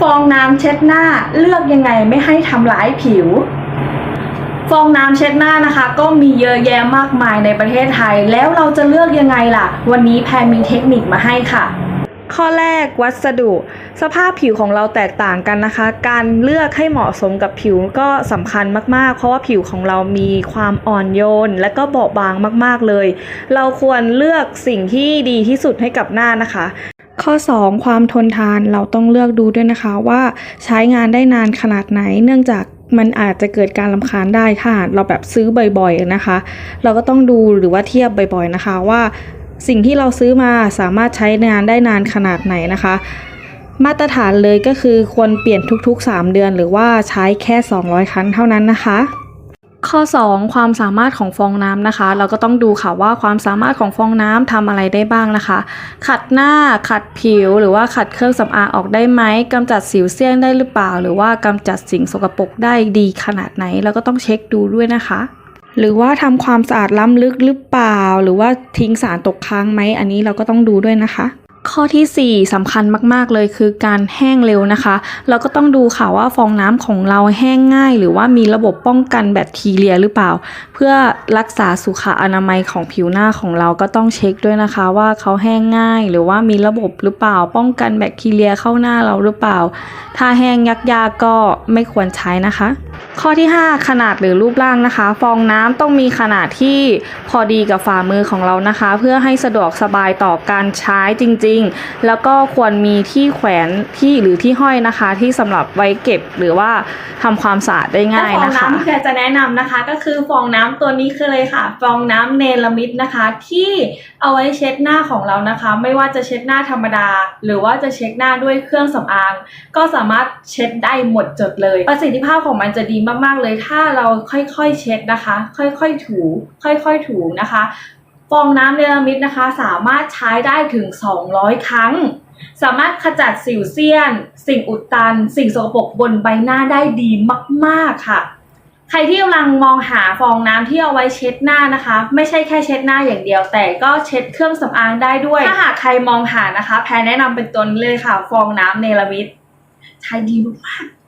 ฟองน้ำเช็ดหน้าเลือกยังไงไม่ให้ทำร้ายผิว ฟองน้ำเช็ดหน้านะคะ ก็มีเยอะแยะมากมายในประเทศไทย แล้วเราจะเลือกยังไงล่ะ วันนี้แพรมีเทคนิคมาให้ค่ะข้อแรกวัสดุ สภาพผิวของเราแตกต่างกันนะคะ การเลือกให้เหมาะสมกับผิวก็สำคัญมากๆ เพราะว่าผิวของเรามีความอ่อนโยน และก็เบาบางมาก ๆเลย เราควรเลือกสิ่งที่ดีที่สุดให้กับหน้านะคะ ข้อ 2 ความทนทานเราต้องเลือกดูด้วยนะคะว่าใช้งานได้นานขนาดไหน เนื่องจากมันอาจจะเกิดการลำคาญได้ถ้าเราแบบซื้อบ่อยๆนะคะ เราก็ต้องดูหรือว่าเทียบบ่อยๆนะคะว่า สิ่งที่เราซื้อมาสามารถใช้งานได้นานขนาดไหนนะคะมาตรฐานเลยก็คือควรเปลี่ยนทุกๆ 3 เดือน หรือว่าใช้แค่ 200 ครั้งเท่านั้นนะคะ ข้อ 2 ความสามารถของฟองน้ำนะคะ เราก็ต้องดูค่ะว่าความสามารถของฟองน้ำทำอะไรได้บ้างนะคะ ขัดหน้าขัดผิวหรือว่าขัดเครื่องสำอางออกได้ไหมกำจัดสิวเซียนได้หรือเปล่า หรือว่ากำจัดสิ่งสกปรกได้ดีขนาดไหนเราก็ต้องเช็คดูด้วยนะคะหรือว่าทำความสะอาดล้ำลึกหรือเปล่า หรือว่าทิ้งสารตกค้างไหมอันนี้เราก็ต้องดูด้วยนะคะ ข้อทีสี่4สำคัญมาก ๆ เลยคือการแห้งเร็วนะคะ เราก็ต้องดูค่ะว่าฟองน้ำของเราแห้งง่าย หรือว่ามีระบบป้องกันแบคทีเรียหรือเปล่า เพื่อรักษาสุขอนามัยของผิวหน้าของเราก็ต้องเช็คด้วยนะคะ ว่าเขาแห้งง่าย หรือว่ามีระบบหรือเปล่า ป้องกันแบคทีเรียเข้าหน้าเราหรือเปล่า ถ้าแห้งยากๆก็ไม่ควรใช้นะคะ ข้อที่ 5 ขนาดหรือรูปร่างนะคะ ฟองน้ำต้องมีขนาดที่พอดีกับฝ่ามือของเรานะคะ เพื่อให้สะดวกสบายต่อการใช้จริง ๆ แล้วก็ควรมีที่แขวนที่หรือที่ห้อยนะคะ ที่สำหรับไว้เก็บหรือว่าทำความสะอาดได้ง่ายนะคะฟองน้ำที่แพรจะแนะนำนะคะ ก็คือฟองน้ำตัวนี้คือเลยค่ะ ฟองน้ำเนลามิดนะคะ ที่เอาไว้เช็ดหน้าของเรานะคะ ไม่ว่าจะเช็ดหน้าธรรมดา หรือว่าจะเช็ดหน้าด้วยเครื่องสำอาง ก็สามารถเช็ดได้หมดจดเลย ประสิทธิภาพของมันจะดีมาก ๆ เลยถ้าเราค่อยๆเช็ดนะคะ ค่อยๆถู ค่อยๆถูนะคะ ฟองน้ำเนลามิดนะคะ สามารถใช้ได้ถึง 200 ครั้ง สามารถขจัดสิวเซียน สิ่งอุดตัน สิ่งสกปรกบนใบหน้าได้ดีมาก ๆค่ะใครที่กำลังมองหาฟองน้ำที่เอาไว้เช็ดหน้านะคะ ไม่ใช่แค่เช็ดหน้าอย่างเดียว แต่ก็เช็ดเครื่องสำอางได้ด้วย ถ้าหากใครมองหานะคะ แพรแนะนำเป็นตัวนี้เลยค่ะ ฟองน้ำเนลามิดใช้ดีมากๆ